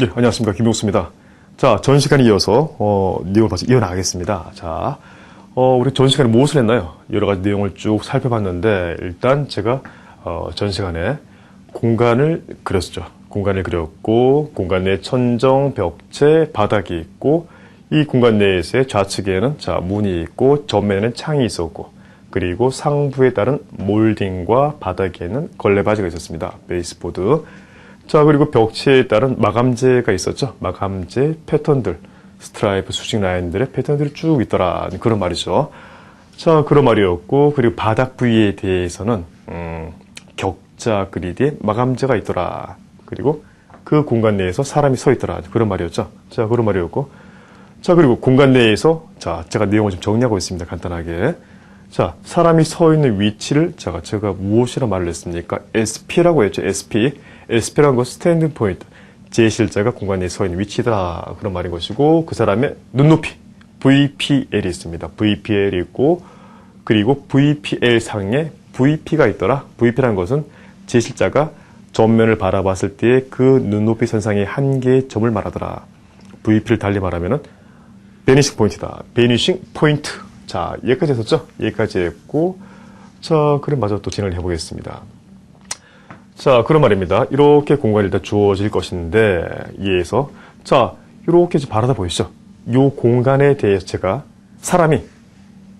예, 안녕하십니까. 김용수입니다. 자, 전 시간에 이어서, 어, 내용을 다시 이어나가겠습니다. 자, 어, 우리 전 시간에 무엇을 했나요? 여러 가지 내용을 쭉 살펴봤는데, 일단 제가, 어, 전 시간에 공간을 그렸죠. 공간을 그렸고, 공간 내 천정, 벽체, 바닥이 있고, 이 공간 내에서의 좌측에는, 자, 문이 있고, 전면에는 창이 있었고, 그리고 상부에 따른 몰딩과 바닥에는 걸레바지가 있었습니다. 베이스보드. 자, 그리고 벽체에 따른 마감재가 있었죠. 마감재 패턴들, 스트라이프, 수직 라인들의 패턴들이 쭉 있더라. 그런 말이죠. 자, 그런 말이었고, 그리고 바닥 부위에 대해서는, 음, 격자 그리드에 마감재가 있더라. 그리고 그 공간 내에서 사람이 서 있더라. 그런 말이었죠. 자, 그런 말이었고. 자, 그리고 공간 내에서, 자, 제가 내용을 좀 정리하고 있습니다. 간단하게. 자, 사람이 서 있는 위치를 제가, 제가 무엇이라 말을 했습니까? SP라고 했죠. SP. SP라는 것은 스탠딩 포인트. 제 실자가 공간 내에 서 있는 위치다. 그런 말인 것이고, 그 사람의 눈높이. VPL이 있습니다. VPL이 있고, 그리고 VPL 상에 VP가 있더라. VP라는 것은 제 실자가 전면을 바라봤을 때 그 눈높이 선상의 한 개의 점을 말하더라. VP를 달리 말하면은 베니싱 포인트다. 베니싱 포인트. 자, 여기까지 했었죠? 여기까지 했고, 자, 그럼 마저 또 진행을 해보겠습니다. 자, 그런 말입니다. 이렇게 공간이 일단 주어질 것인데, 이에서, 자, 이렇게 좀 바라다 보이시죠? 이 공간에 대해서 제가, 사람이,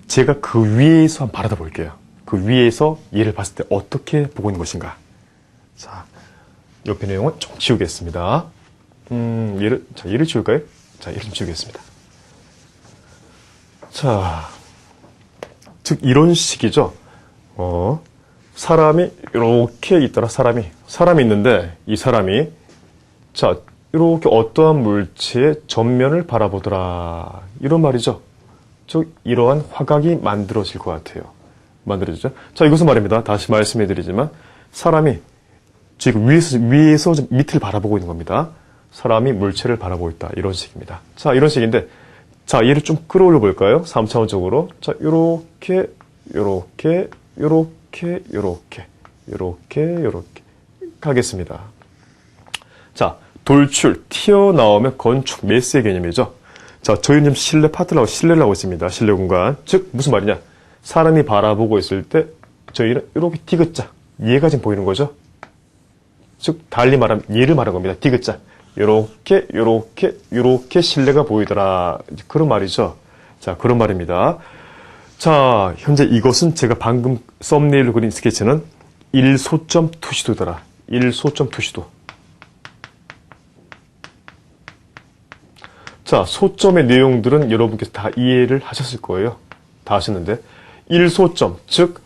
제가 그 위에서 한번 바라다 볼게요. 그 위에서 얘를 봤을 때 어떻게 보고 있는 것인가. 자, 옆에 내용은 좀 지우겠습니다. 음, 얘를, 자, 얘를 지울까요? 자, 얘를 좀 지우겠습니다. 자, 즉, 이런 식이죠. 어, 사람이 이렇게 있더라, 사람이. 사람이 있는데, 이 사람이, 자, 이렇게 어떠한 물체의 전면을 바라보더라. 이런 말이죠. 즉, 이러한 화각이 만들어질 것 같아요. 만들어지죠. 자, 이것은 말입니다. 다시 말씀해 드리지만, 사람이 지금 위에서, 위에서 좀 밑을 바라보고 있는 겁니다. 사람이 물체를 바라보고 있다. 이런 식입니다. 자, 이런 식인데, 자, 얘를 좀 끌어올려 볼까요? 3차원적으로. 자, 요렇게, 요렇게, 요렇게, 요렇게, 요렇게, 요렇게. 가겠습니다. 자, 돌출, 튀어나오면 건축, 메스의 개념이죠. 자, 저희는 실내 파트라고, 실내를 하고 있습니다. 실내 공간. 즉, 무슨 말이냐. 사람이 바라보고 있을 때, 저희는 이렇게 디귿자. 얘가 지금 보이는 거죠. 즉, 달리 말하면 얘를 말한 겁니다. 디귿자. 요렇게, 요렇게, 요렇게 실내가 보이더라. 그런 말이죠. 자, 그런 말입니다. 자, 현재 이것은 제가 방금 썸네일로 그린 스케치는 1소점 투시도더라. 1소점 투시도. 자, 소점의 내용들은 여러분께서 다 이해를 하셨을 거예요. 다 하셨는데, 1소점, 즉,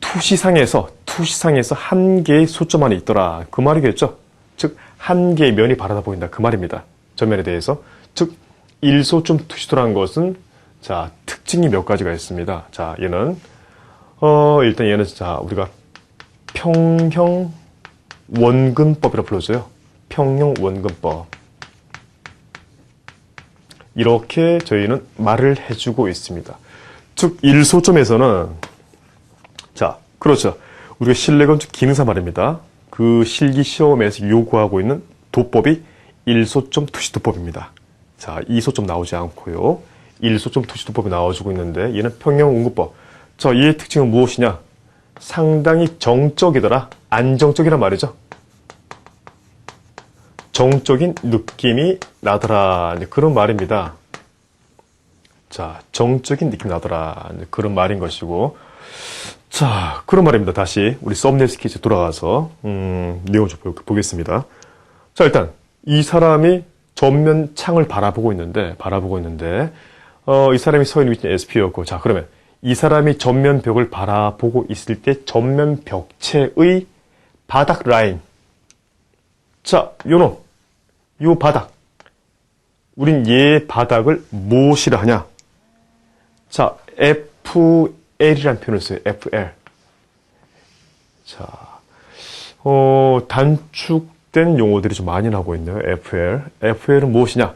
투시상에서, 투시상에서 한 개의 소점 안에 있더라. 그 말이겠죠? 즉, 한 개의 면이 바라다 보인다. 그 말입니다. 전면에 대해서. 즉, 1소점 투시도라는 것은, 자, 특징이 몇 가지가 있습니다. 자, 얘는, 어, 일단 얘는, 자, 우리가 평형 원근법이라고 불러줘요. 평형 원근법. 이렇게 저희는 말을 해주고 있습니다. 즉, 1소점에서는, 자, 그렇죠. 우리가 실내건축 기능사 말입니다. 그 실기 시험에서 요구하고 있는 도법이 1소점 투시도법입니다. 자, 2소점 나오지 않고요. 1소점 투시도법이 나와주고 있는데 얘는 평형 원근법. 자, 얘의 특징은 무엇이냐? 상당히 정적이더라. 안정적이란 말이죠. 정적인 느낌이 나더라. 그런 말입니다. 자, 정적인 느낌이 나더라. 그런 말인 것이고. 자, 그런 말입니다. 다시 우리 썸네일 스케치 돌아가서 음, 내용 좀 보- 보겠습니다. 자, 일단 이 사람이 전면 창을 바라보고 있는데 바라보고 있는데 어, 이 사람이 서 있는 위치는 SP였고 자, 그러면 이 사람이 전면 벽을 바라보고 있을 때 전면 벽체의 바닥 라인 자, 요놈 요 바닥 우린 얘 바닥을 무엇이라 하냐? 자, FL이라는 표현을 써요. FL. 자, 어, 단축된 용어들이 좀 많이 나오고 있네요. FL. FL은 무엇이냐?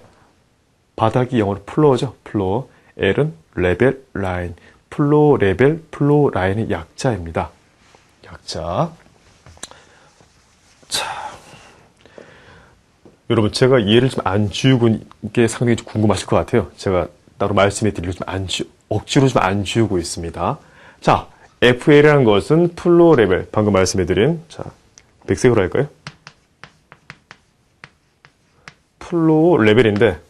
바닥이 영어로 플로어죠. 플로어. L은 레벨 라인. 플로 레벨, 플로 라인의 약자입니다. 약자. 자. 여러분, 제가 얘를 좀 안 지우고 이게 상당히 좀 궁금하실 것 같아요. 제가 따로 말씀해 드리고 좀안 지, 억지로 좀 안 지우고 있습니다. 자, FL이라는 것은 플로 레벨, 방금 말씀해 드린, 자, 백색으로 할까요? 플로 레벨인데,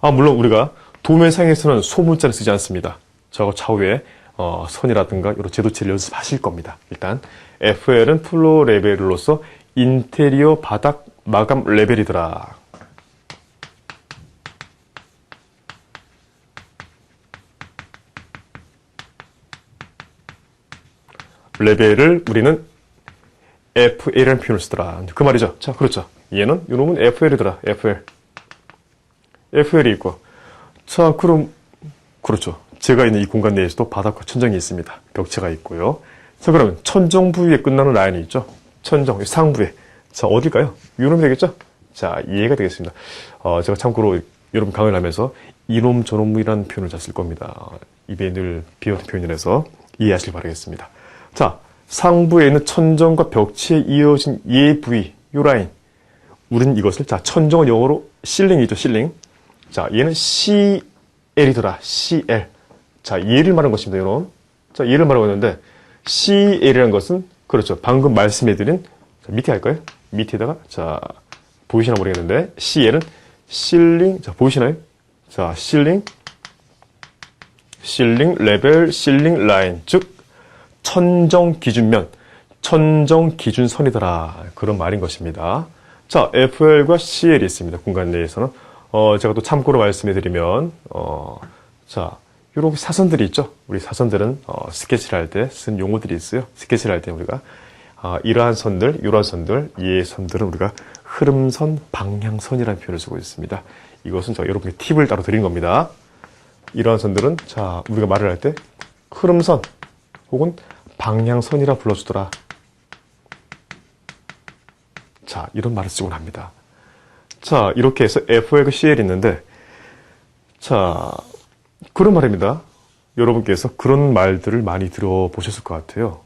아, 물론 우리가 도면상에서는 소문자를 쓰지 않습니다. 저거 좌우에 어, 선이라든가 이런 제도체를 연습하실 겁니다. 일단 FL은 플로 레벨로서 인테리어 바닥 마감 레벨이더라. 레벨을 우리는 FL이라는 표현을 쓰더라. 그 말이죠. 자, 그렇죠. 얘는 이놈은 FL이더라. FL. FL이 있고. 자, 그럼 그렇죠. 제가 있는 이 공간 내에서도 바닥과 천정이 있습니다. 벽체가 있고요. 자, 그러면 천정 부위에 끝나는 라인이 있죠. 천정, 상부에. 자, 어딜까요? 이놈이 되겠죠? 자, 이해가 되겠습니다. 어, 제가 참고로 여러분 강의를 하면서 이놈 저놈이라는 표현을 잘 쓸 겁니다. 입에 늘 비어든 표현이라서 이해하시길 바라겠습니다. 자, 상부에 있는 천정과 벽체에 이어진 이 부위, 요 라인. 우리는 이것을, 자, 천정은 영어로 실링이죠, 실링. 자, 얘는 CL이더라, CL. 자, 얘를 말하는 것입니다, 여러분. 자, 얘를 말하고 있는데, CL이라는 것은, 그렇죠. 방금 말씀해드린, 자, 밑에 할까요? 밑에다가, 자, 보이시나 모르겠는데, CL은 실링, 자, 보이시나요? 자, 실링, 실링 레벨, 실링 라인. 즉, 천정 기준면, 천정 기준선이더라. 그런 말인 것입니다. 자, FL과 CL이 있습니다. 공간 내에서는. 어, 제가 또 참고로 말씀해 드리면, 어, 자, 요렇게 사선들이 있죠? 우리 사선들은, 어, 스케치를 할 때 쓴 용어들이 있어요. 스케치를 할 때 우리가, 아, 이러한 선들, 이러한 선들, 이 선들은 우리가 흐름선, 방향선이라는 표현을 쓰고 있습니다. 이것은 저 여러분께 팁을 따로 드린 겁니다. 이러한 선들은, 자, 우리가 말을 할 때, 흐름선, 혹은 방향선이라 불러주더라. 자, 이런 말을 쓰곤 합니다. 자, 이렇게 해서 FL과 CL이 있는데, 자, 그런 말입니다. 여러분께서 그런 말들을 많이 들어보셨을 것 같아요.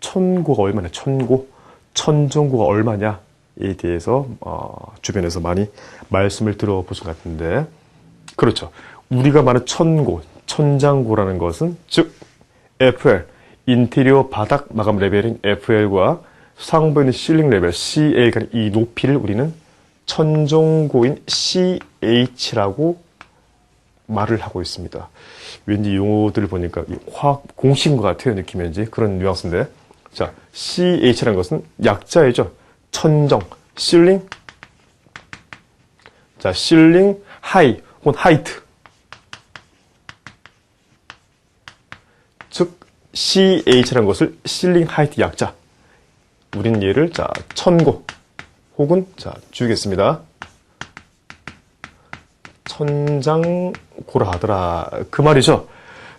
천고가 얼마냐, 천고, 천정고가 얼마냐에 대해서, 어, 주변에서 많이 말씀을 들어보신 것 같은데, 그렇죠. 우리가 말하는 천고, 천장고라는 것은, 즉, FL, 인테리어 바닥 마감 레벨인 FL과 상부에 있는 실링 레벨 CL 간의 이 높이를 우리는 천정고인 CH라고 말을 하고 있습니다. 왠지 용어들을 보니까 이 화학 공식인 것 같아요. 느낌 왠지 그런 뉘앙스인데. 자, CH라는 것은 약자이죠. 천정, 실링. 자, 실링 하이 혹은 하이트. 즉 CH라는 것을 실링 하이트 약자. 우린 얘를 자 천고 혹은 자 주겠습니다. 천장 고라 하더라 그 말이죠.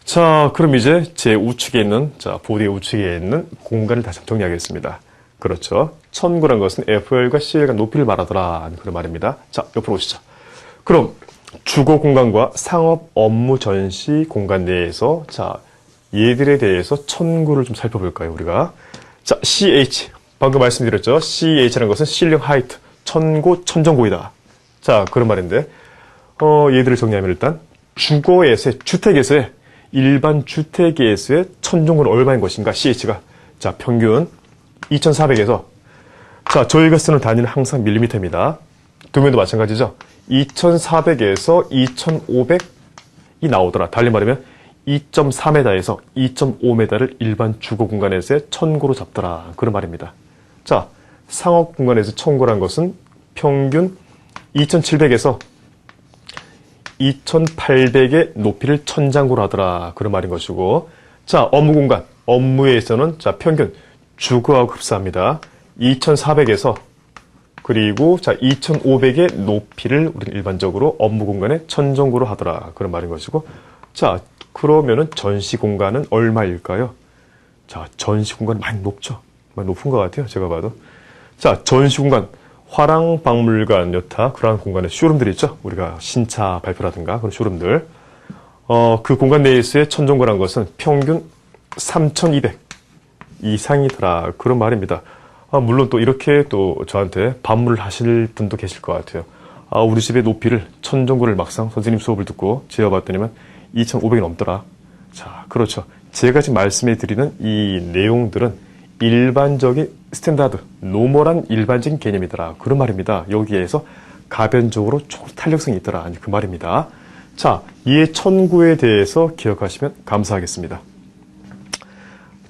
자 그럼 이제 제 우측에 있는 자 보드의 우측에 있는 공간을 다시 정리하겠습니다. 그렇죠. 천고란 것은 FL과 CL 간 높이를 말하더라 그런 말입니다. 자 옆으로 오시죠. 그럼 주거 공간과 상업 업무 전시 공간 내에서 자 얘들에 대해서 천구를 좀 살펴볼까요, 우리가? 자, CH. 방금 말씀드렸죠. CH라는 것은 실링 하이트. 천고, 천정고이다. 자, 그런 말인데, 어, 얘들을 정리하면 일단, 주거에서의, 주택에서의, 일반 주택에서의 천정고는 얼마인 것인가, CH가. 자, 평균 2,400에서, 자, 저희가 쓰는 단위는 항상 밀리미터입니다. 도면도 마찬가지죠. 2,400에서 2,500이 나오더라. 달리 말하면, 2.4m에서 2.5m를 일반 주거 공간에서의 천고로 잡더라. 그런 말입니다. 자, 상업 공간에서 천고란 것은 평균 2,700에서 2,800의 높이를 천장고로 하더라. 그런 말인 것이고. 자, 업무 공간. 업무에서는 자, 평균 주거하고 흡사합니다. 2,400에서 그리고 자 2,500의 높이를 우리는 일반적으로 업무 공간에 천정고로 하더라. 그런 말인 것이고. 자, 그러면은 전시 공간은 얼마일까요? 자, 전시 공간은 많이 높죠. 많이 높은 것 같아요. 제가 봐도. 자, 전시 공간. 화랑 박물관 여타 그러한 공간에 쇼룸들이 있죠. 우리가 신차 발표라든가 그런 쇼룸들. 어, 그 공간 내에서의 천정고란 것은 평균 3,200 이상이더라. 그런 말입니다. 아, 물론 또 이렇게 또 저한테 반문을 하실 분도 계실 것 같아요. 아, 우리 집의 높이를 천정구를 막상 선생님 수업을 듣고 재어봤더니만 2,500이 넘더라. 자, 그렇죠. 제가 지금 말씀해 드리는 이 내용들은 일반적인 스탠다드, 노멀한 일반적인 개념이더라. 그런 말입니다. 여기에서 가변적으로 조금 탄력성이 있더라. 아니, 그 말입니다. 자, 이해 천구에 대해서 기억하시면 감사하겠습니다.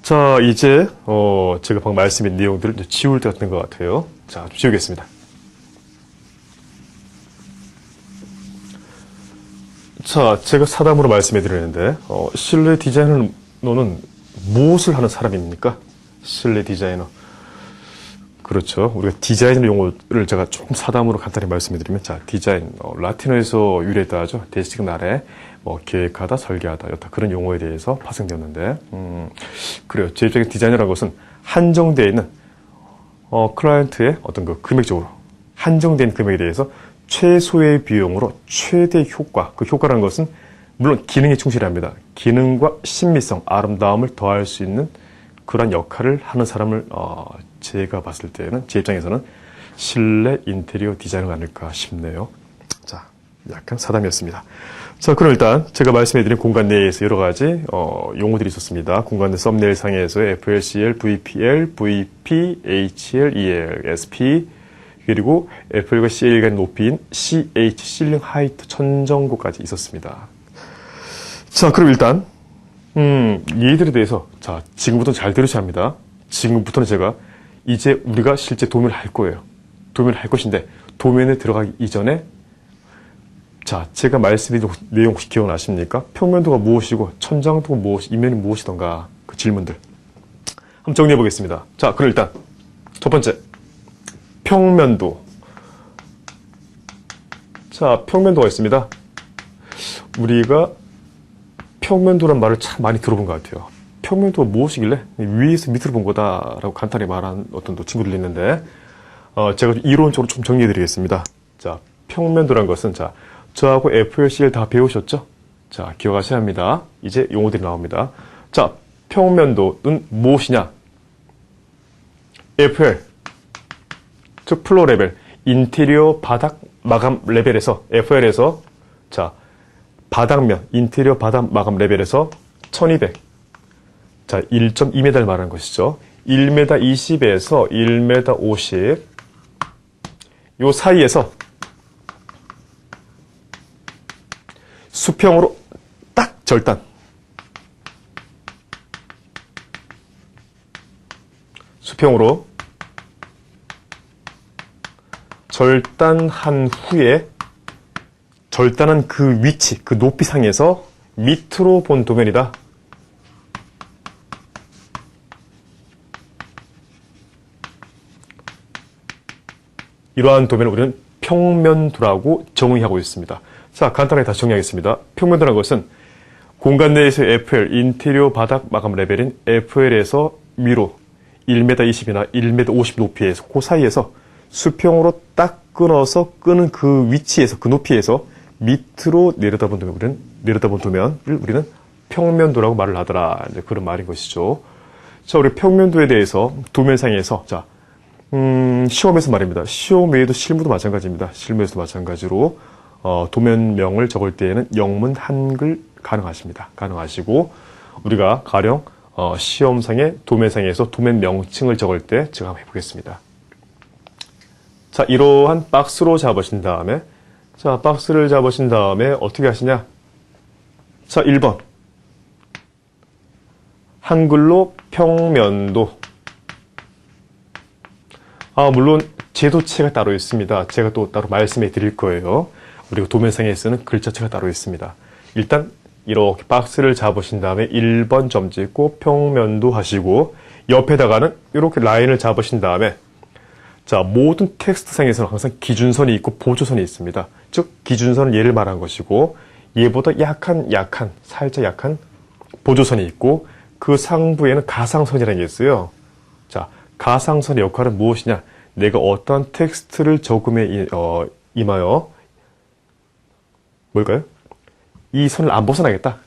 자, 이제, 어, 제가 방금 말씀드린 내용들을 지울 때가 된것 같아요. 자, 좀 지우겠습니다. 자, 제가 사담으로 말씀해 드리는데, 어, 실내 디자이너는 무엇을 하는 사람입니까? 실내 디자이너. 그렇죠. 우리가 디자인 용어를 제가 조금 사담으로 간단히 말씀해 드리면, 자, 디자인, 어, 라틴어에서 유래했다 하죠. 대식 날에 뭐 계획하다, 설계하다, 여타 그런 용어에 대해서 파생되었는데, 음, 그래요. 제 입장에 디자이너라는 것은 한정되어 있는, 어, 클라이언트의 어떤 그 금액적으로 한정된 금액에 대해서 최소의 비용으로 최대 효과, 그 효과라는 것은 물론 기능에 충실합니다. 기능과 신미성, 아름다움을 더할 수 있는 그런 역할을 하는 사람을 어, 제가 봤을 때는 제 입장에서는 실내 인테리어 디자이너가 아닐까 싶네요. 자, 약간 사담이었습니다. 자, 그럼 일단 제가 말씀해드린 공간 내에서 여러 가지 어, 용어들이 있었습니다. 공간 내 썸네일 상에서 FLCL, VPL, VP, HL, EL, SP 그리고 FL과 CL 간의 높이인 CH, 실링 하이트 천정고까지 있었습니다. 자, 그럼 일단 음, 얘들에 대해서 자 지금부터 잘 들으셔야 합니다. 지금부터는 제가 이제 우리가 실제 도면을 할 거예요. 도면을 할 것인데 도면에 들어가기 이전에 자 제가 말씀드린 내용 혹시 기억나십니까? 평면도가 무엇이고 천장도가 무엇이 이면이 무엇이던가 그 질문들 한번 정리해 보겠습니다. 자 그럼 일단 첫 번째 평면도 자 평면도가 있습니다. 우리가 평면도란 말을 참 많이 들어본 것 같아요. 평면도가 무엇이길래 위에서 밑으로 본 거다라고 간단히 말한 어떤 또 친구들이 있는데 어, 제가 이론적으로 좀 정리해 드리겠습니다. 자, 평면도란 것은 자, 저하고 FLC를 다 배우셨죠? 자, 기억하셔야 합니다. 이제 용어들이 나옵니다. 자, 평면도는 무엇이냐? FL, 즉 플로 레벨, 인테리어 바닥 마감 레벨에서 FL에서 자, 바닥면, 인테리어 바닥 마감 레벨에서 1200. 자, 1.2m를 말하는 것이죠. 1m 20에서 1m 50. 요 사이에서 수평으로 딱 절단. 수평으로 절단한 후에 절단한 그 위치, 그 높이 상에서 밑으로 본 도면이다. 이러한 도면을 우리는 평면도라고 정의하고 있습니다. 자, 간단하게 다시 정리하겠습니다. 평면도라는 것은 공간 내에서 FL, 인테리어 바닥 마감 레벨인 FL에서 위로 1m 20이나 1m 50 높이에서 그 사이에서 수평으로 딱 끊어서 끄는 그 위치에서 그 높이에서 밑으로 내려다본 도면 우리는 내려다본 도면을 우리는 평면도라고 말을 하더라. 이제 그런 말인 것이죠. 자, 우리 평면도에 대해서 도면상에서 자, 음, 시험에서 말입니다. 시험 외에도 실무도 마찬가지입니다. 실무에서도 마찬가지로 어, 도면명을 적을 때에는 영문 한글 가능하십니다. 가능하시고 우리가 가령 어, 시험상의 도면상에서 도면 명칭을 적을 때 제가 한번 해보겠습니다. 자, 이러한 박스로 잡으신 다음에 자, 박스를 잡으신 다음에 어떻게 하시냐? 자, 1번. 한글로 평면도. 아, 물론 제도체가 따로 있습니다. 제가 또 따로 말씀해 드릴 거예요. 우리가 도면상에 쓰는 글자체가 따로 있습니다. 일단 이렇게 박스를 잡으신 다음에 1번 점 찍고 평면도 하시고 옆에다가는 이렇게 라인을 잡으신 다음에 자, 모든 텍스트상에서는 항상 기준선이 있고 보조선이 있습니다. 즉, 기준선은 얘를 말한 것이고, 얘보다 약한, 약한, 살짝 약한 보조선이 있고, 그 상부에는 가상선이라는 게 있어요. 자, 가상선의 역할은 무엇이냐? 내가 어떠한 텍스트를 적음에 이- 어, 임하여, 뭘까요? 이 선을 안 벗어나겠다.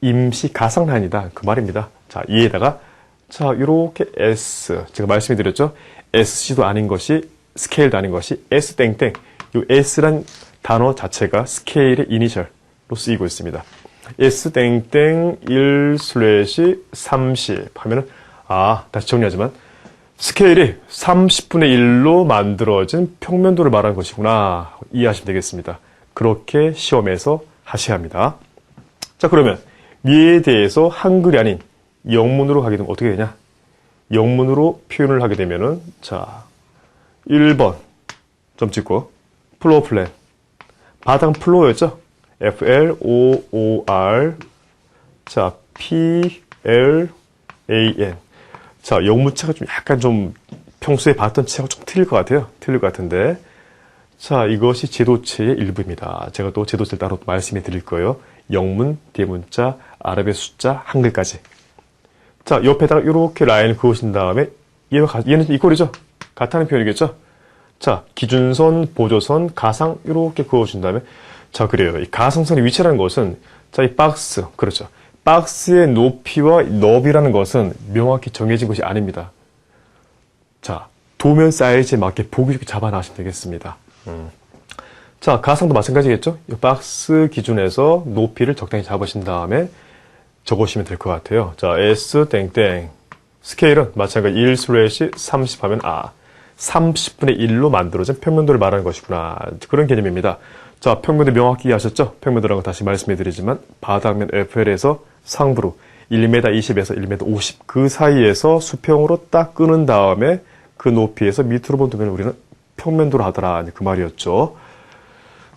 임시 가상란이다. 그 말입니다. 자, 이에다가 자, 이렇게 S 제가 말씀해 드렸죠. SC도 아닌 것이 스케일도 아닌 것이 S 땡땡 이 S란 단어 자체가 스케일의 이니셜로 쓰이고 있습니다. S 땡땡 1 슬래시 30 하면은 아 다시 정리하지만 스케일이 30분의 1로 만들어진 평면도를 말하는 것이구나 이해하시면 되겠습니다. 그렇게 시험에서 하셔야 합니다. 자 그러면 미에 대해서 한글이 아닌 영문으로 하게 되면 어떻게 되냐? 영문으로 표현을 하게 되면은 자 1번 점 찍고 플로어 플랜 바닥 플로어였죠? F L O O R 자 P L A N 자 영문체가 좀 약간 좀 평소에 봤던 체하고 좀 틀릴 것 같아요. 틀릴 것 같은데 자 이것이 제도체의 일부입니다. 제가 또 제도체를 따로 말씀해 드릴 거예요. 영문, 대문자, 아랍의 숫자, 한글까지. 자, 옆에다가 이렇게 라인을 그으신 다음에 얘와 가- 얘는 이 꼴이죠? 같다는 표현이겠죠? 자, 기준선, 보조선, 가상 이렇게 그어준 다음에 자, 그래요. 이 가상선의 위치라는 것은 자, 이 박스, 그렇죠. 박스의 높이와 너비라는 것은 명확히 정해진 것이 아닙니다. 자, 도면 사이즈에 맞게 보기 좋게 잡아놔시면 되겠습니다. 음. 자, 가상도 마찬가지겠죠? 이 박스 기준에서 높이를 적당히 잡으신 다음에 적으시면 될 것 같아요. 자, S 땡땡. 스케일은 마찬가지 1 슬래시 30 하면 아, 30분의 1로 만들어진 평면도를 말하는 것이구나. 그런 개념입니다. 자, 평면도 명확히 이해하셨죠? 평면도라는 거 다시 말씀해 드리지만 바닥면 FL에서 상부로 1m 20에서 1m 50 그 사이에서 수평으로 딱 끄는 다음에 그 높이에서 밑으로 본 도면을 우리는 평면도로 하더라. 그 말이었죠.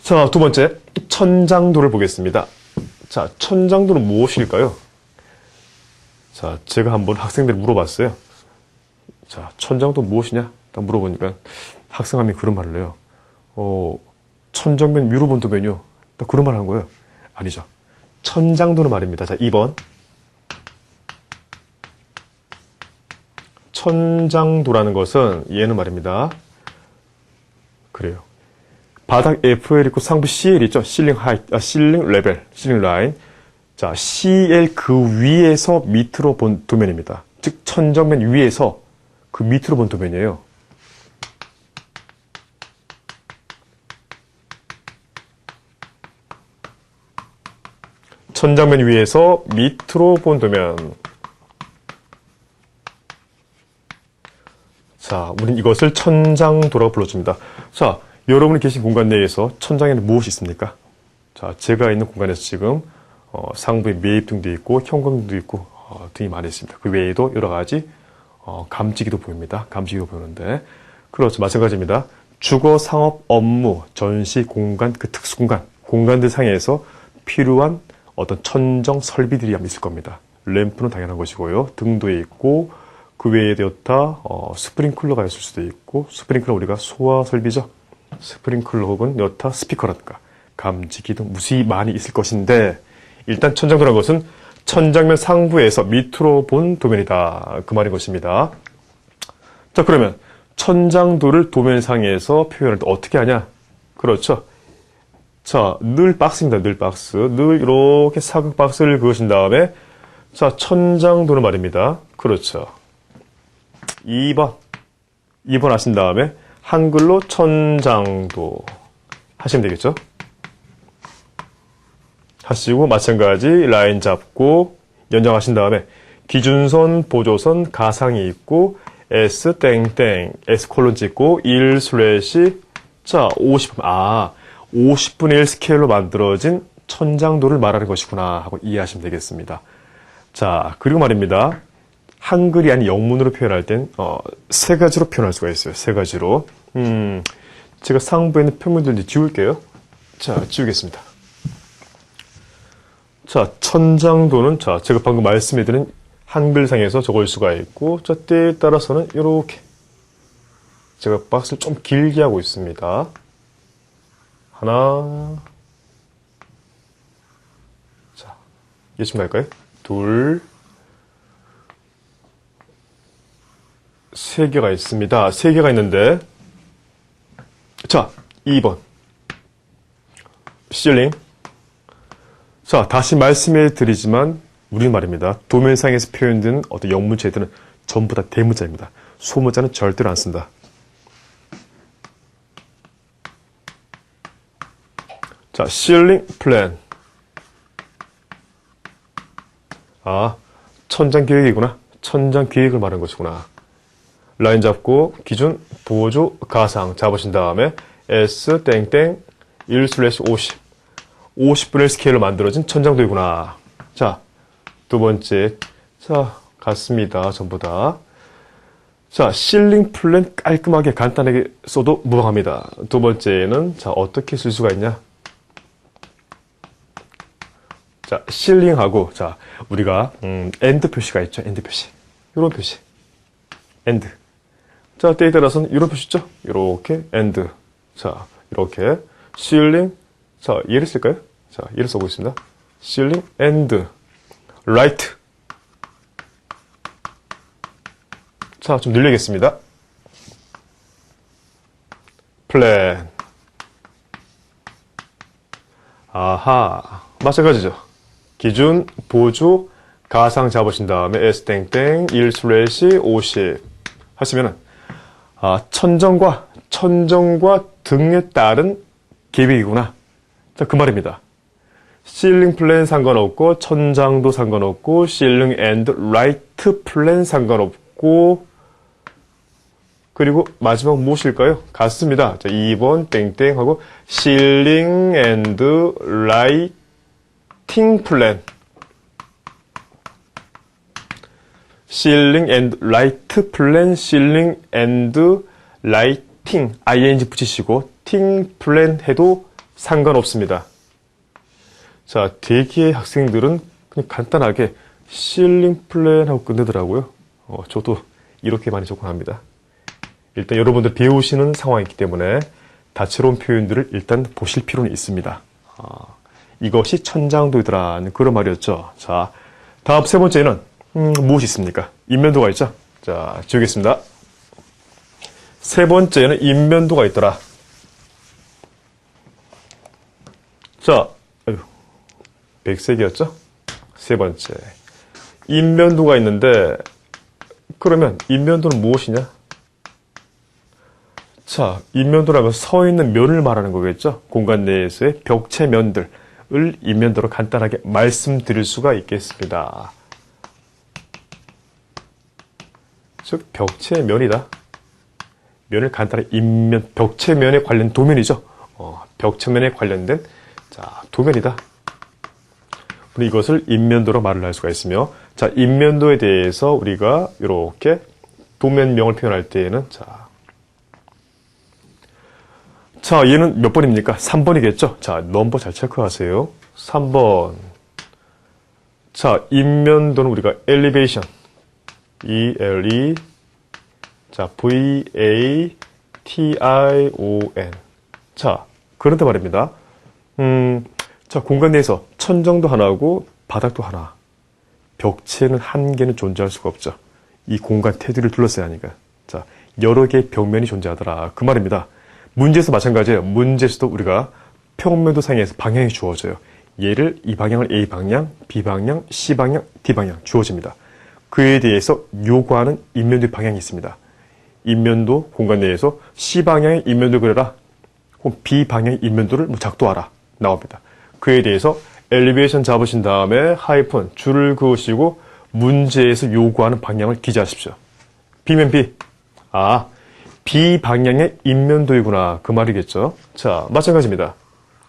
자, 두 번째, 천장도를 보겠습니다. 자, 천장도는 무엇일까요? 자, 제가 한번 학생들 물어봤어요. 자, 천장도 무엇이냐? 딱 물어보니까 학생 한 명이 그런 말을 해요. 어, 천정면 위로 본 도면이요. 딱 그런 말 하는 거예요. 아니죠. 천장도는 말입니다. 자, 2번. 천장도라는 것은 얘는 말입니다. 그래요. 바닥 FL 있고 상부 CL 있죠? 실링 하이, 아, 실링 레벨, 실링 라인. 자, CL 그 위에서 밑으로 본 도면입니다. 즉, 천정면 위에서 그 밑으로 본 도면이에요. 천장면 위에서 밑으로 본 도면. 자, 우린 이것을 천장도라고 불러줍니다. 자, 여러분이 계신 공간 내에서 천장에는 무엇이 있습니까? 자, 제가 있는 공간에서 지금 어, 상부에 매입등도 있고 형광등도 있고 어, 등이 많이 있습니다. 그 외에도 여러 가지 어, 감지기도 보입니다. 감지기도 보이는데 그렇죠. 마찬가지입니다. 주거, 상업, 업무, 전시, 공간, 그 특수 공간, 공간들 상에서 필요한 어떤 천정 설비들이 있을 겁니다. 램프는 당연한 것이고요. 등도 있고 그 외에 여타 어, 스프링클러가 있을 수도 있고 스프링클러 우리가 소화 설비죠. 스프링클러 혹은 여타 스피커라든가 감지기 등 무수히 많이 있을 것인데 일단 천장도라는 것은 천장면 상부에서 밑으로 본 도면이다. 그 말인 것입니다. 자 그러면 천장도를 도면상에서 표현할 때 어떻게 하냐? 그렇죠. 자, 늘 박스입니다. 늘 박스. 늘 이렇게 사각 박스를 그으신 다음에 자, 천장도는 말입니다. 그렇죠. 2번. 2번 하신 다음에 한글로 천장도 하시면 되겠죠? 하시고 마찬가지 라인 잡고 연장하신 다음에 기준선, 보조선, 가상이 있고 S 땡땡 S 콜론 찍고 1 슬래시 자 50, 아 50분의 1 스케일로 만들어진 천장도를 말하는 것이구나 하고 이해하시면 되겠습니다. 자 그리고 말입니다. 한글이 아닌 영문으로 표현할 땐, 어, 세 가지로 표현할 수가 있어요. 세 가지로. 음, 제가 상부에 있는 이제 지울게요. 자, 지우겠습니다. 자, 천장도는, 자, 제가 방금 말씀해드린 한글상에서 적을 수가 있고, 자, 때에 따라서는 이렇게. 제가 박스를 좀 길게 하고 있습니다. 하나. 자, 예측 갈까요? 둘. 세 개가 있습니다. 세 개가 있는데, 자, 2번. 실링. 자, 다시 말씀해 드리지만, 우리 말입니다. 도면상에서 표현된 어떤 영문체들은 전부 다 대문자입니다. 소문자는 절대로 안 쓴다. 자, 실링 플랜. 아, 천장 계획이구나. 천장 계획을 말하는 것이구나. 라인 잡고 기준 보조 가상 잡으신 다음에 S 땡땡 1 슬래시 50 50분의 스케일로 만들어진 천장도이구나. 자, 두 번째. 자, 같습니다. 전부 다. 자, 실링 플랜 깔끔하게 간단하게 써도 무방합니다. 두 번째는 자, 어떻게 쓸 수가 있냐? 자, 실링하고 자, 우리가 음, 엔드 표시가 있죠. 엔드 표시. 이런 표시. 엔드. 자, 때에 따라서는 이런 표시 있죠? 이렇게 엔드. 자, 이렇게 실링. 자, 얘를 쓸까요? 자, 얘를 써보겠습니다. 실링 엔드. 라이트. 자, 좀 늘리겠습니다. 플랜. 아하. 마찬가지죠. 기준, 보조, 가상 잡으신 다음에 S 땡땡 1 슬래시 50 하시면은 아, 천정과 천정과 등에 따른 계획이구나. 자, 그 말입니다. 실링 플랜 상관없고 천장도 상관없고 실링 앤드 라이트 플랜 상관없고 그리고 마지막 무엇일까요? 같습니다. 자, 2번 땡땡 하고 실링 앤드 라이팅 플랜 실링 앤드 라이트 플랜 실링 앤드 라이팅 ing 붙이시고 팅 플랜 해도 상관없습니다. 자, 대기의 학생들은 그냥 간단하게 실링 플랜 하고 끝내더라고요. 어, 저도 이렇게 많이 접근합니다. 일단 여러분들 배우시는 상황이기 때문에 다채로운 표현들을 일단 보실 필요는 있습니다. 아, 이것이 천장도이더라는 그런 말이었죠. 자, 다음 세 번째는 음, 무엇이 있습니까? 인면도가 있죠. 자, 지우겠습니다. 세 번째는 인면도가 있더라. 자, 아유, 백색이었죠? 세 번째. 인면도가 있는데, 그러면 인면도는 무엇이냐? 자, 인면도라면 서 있는 면을 말하는 거겠죠? 공간 내에서의 벽체 면들을 인면도로 간단하게 말씀드릴 수가 있겠습니다. 즉, 벽체 면이다. 면을 간단하게 인면, 벽체 면에 관련 도면이죠. 어, 벽체 면에 관련된 자 도면이다. 우리 이것을 인면도로 말을 할 수가 있으며, 자 인면도에 대해서 우리가 이렇게 도면명을 표현할 때에는 자, 자 얘는 몇 번입니까? 3번이겠죠. 자 넘버 잘 체크하세요. 3번. 자 인면도는 우리가 엘리베이션, E L E 자, V-A-T-I-O-N. 자, 그런데 말입니다. 음, 자, 공간 내에서 천정도 하나고 바닥도 하나. 벽체는 한 개는 존재할 수가 없죠. 이 공간 테두리를 둘러싸야 하니까. 자, 여러 개의 벽면이 존재하더라. 그 말입니다. 문제에서 마찬가지예요. 문제에서도 우리가 평면도 상에서 방향이 주어져요. 얘를 이 방향을 A 방향, B 방향, C 방향, D 방향 주어집니다. 그에 대해서 요구하는 인면도의 방향이 있습니다. 인면도 공간 내에서 C 방향의 인면도를 그려라. 혹은 B 방향의 인면도를 뭐 작도하라. 나옵니다. 그에 대해서 엘리베이션 잡으신 다음에 하이픈 줄을 그으시고 문제에서 요구하는 방향을 기재하십시오. B면 B. 아, B 방향의 인면도이구나. 그 말이겠죠. 자, 마찬가지입니다.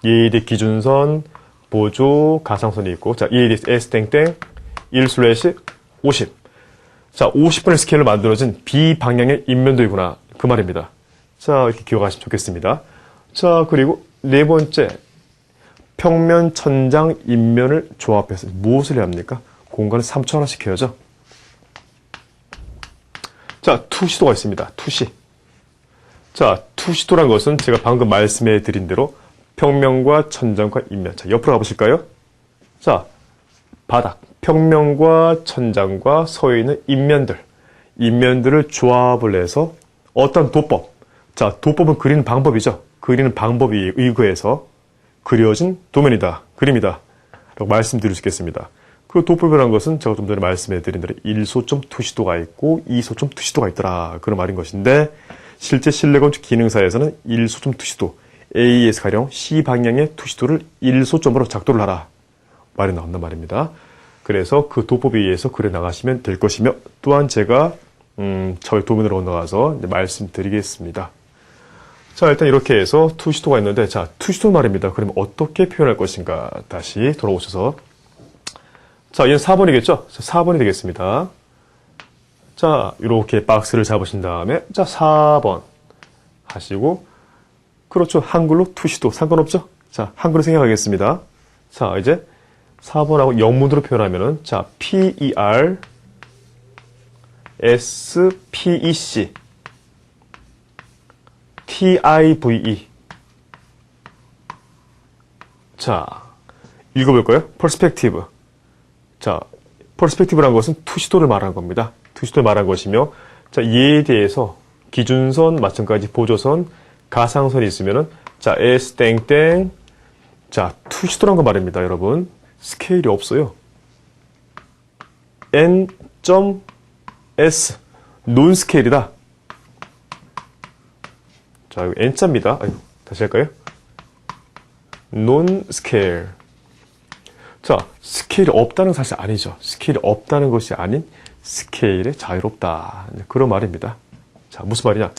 예일의 기준선, 보조, 가상선이 있고, 자, 예일이 S 땡땡, 1 슬래시 50. 자, 50분의 스케일로 만들어진 비방향의 인면도이구나. 그 말입니다. 자, 이렇게 기억하시면 좋겠습니다. 자, 그리고 네 번째. 평면, 천장, 인면을 조합해서 무엇을 해야 합니까? 공간을 3차원화 시켜야죠. 자, 투시도가 있습니다. 투시. 자, 투시도란 것은 제가 방금 말씀해 드린 대로 평면과 천장과 인면. 자, 옆으로 가보실까요? 자, 바닥. 평면과 천장과 서 있는 인면들, 인면들을 조합을 해서 어떤 도법, 자, 도법은 그리는 방법이죠. 그리는 방법이 의거해서 그려진 도면이다, 그림이다. 라고 말씀드릴 수 있겠습니다. 그 도법이라는 것은 제가 좀 전에 말씀해 드린 대로 1소점 투시도가 있고 2소점 투시도가 있더라. 그런 말인 것인데 실제 실내 건축 기능사에서는 1소점 투시도 AES 가령 C 방향의 투시도를 1소점으로 작도를 하라. 말이 나온단 말입니다. 그래서 그 도법에 의해서 그려 나가시면 될 것이며 또한 제가 음, 저희 도면으로 이제 말씀드리겠습니다. 자, 일단 이렇게 해서 투시도가 있는데, 자, 투시도 말입니다. 그러면 어떻게 표현할 것인가? 다시 돌아오셔서. 자, 얘는 4번이겠죠? 4번이 되겠습니다. 자, 이렇게 박스를 잡으신 다음에, 자, 4번 하시고, 그렇죠. 한글로 투시도 상관없죠? 자, 한글로 생각하겠습니다. 자, 이제 4번하고 영문으로 표현하면은, 자, P-E-R, S-P-E-C. T-I-V-E. 자, 읽어볼까요? 퍼스펙티브. 자, 퍼스펙티브라는 것은 투시도를 말하는 겁니다. 투시도를 말하는 것이며, 자, 이에 대해서 기준선, 마찬가지 보조선, 가상선이 있으면은, 자, S 땡땡, 자, 투시도란 거 말입니다, 여러분. 스케일이 없어요. N.S. 논 스케일이다. 자, 이거 N자입니다. 아유, 다시 할까요? 논 스케일. 자, 스케일이 없다는 사실 아니죠. 스케일이 없다는 것이 아닌 스케일에 자유롭다. 그런 말입니다. 자, 무슨 말이냐?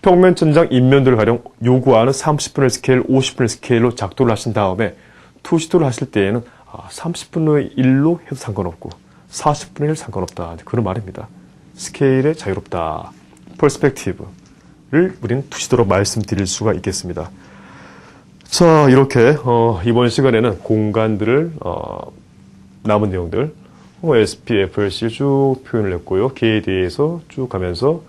평면 천장 인면도를 가령 요구하는 30분의 스케일, 50분의 스케일로 작도를 하신 다음에 투시도를 하실 때에는 30분의 1로 해도 상관없고 40분의 1 상관없다. 그런 말입니다. 스케일에 자유롭다. 퍼스펙티브를 우리는 투시도로 말씀드릴 수가 있겠습니다. 자, 이렇게 어, 이번 시간에는 공간들을 어, 남은 내용들 뭐 SPFLC 쭉 표현을 했고요. K에 대해서 쭉 가면서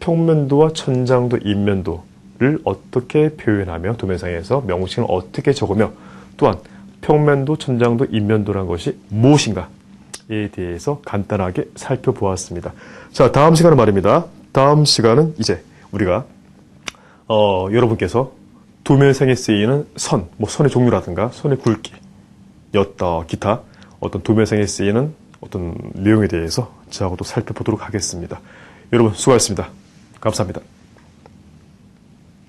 평면도와 천장도, 인면도를 어떻게 표현하며 도면상에서 명칭을 어떻게 적으며 또한 평면도, 천장도, 인면도란 것이 무엇인가에 대해서 간단하게 살펴보았습니다. 자, 다음 시간은 말입니다. 다음 시간은 이제 우리가 어, 여러분께서 도면상에 쓰이는 선, 뭐 선의 종류라든가 선의 굵기, 였다, 기타 어떤 도면상에 쓰이는 어떤 내용에 대해서 저하고 또 살펴보도록 하겠습니다. 여러분 수고하셨습니다. 감사합니다.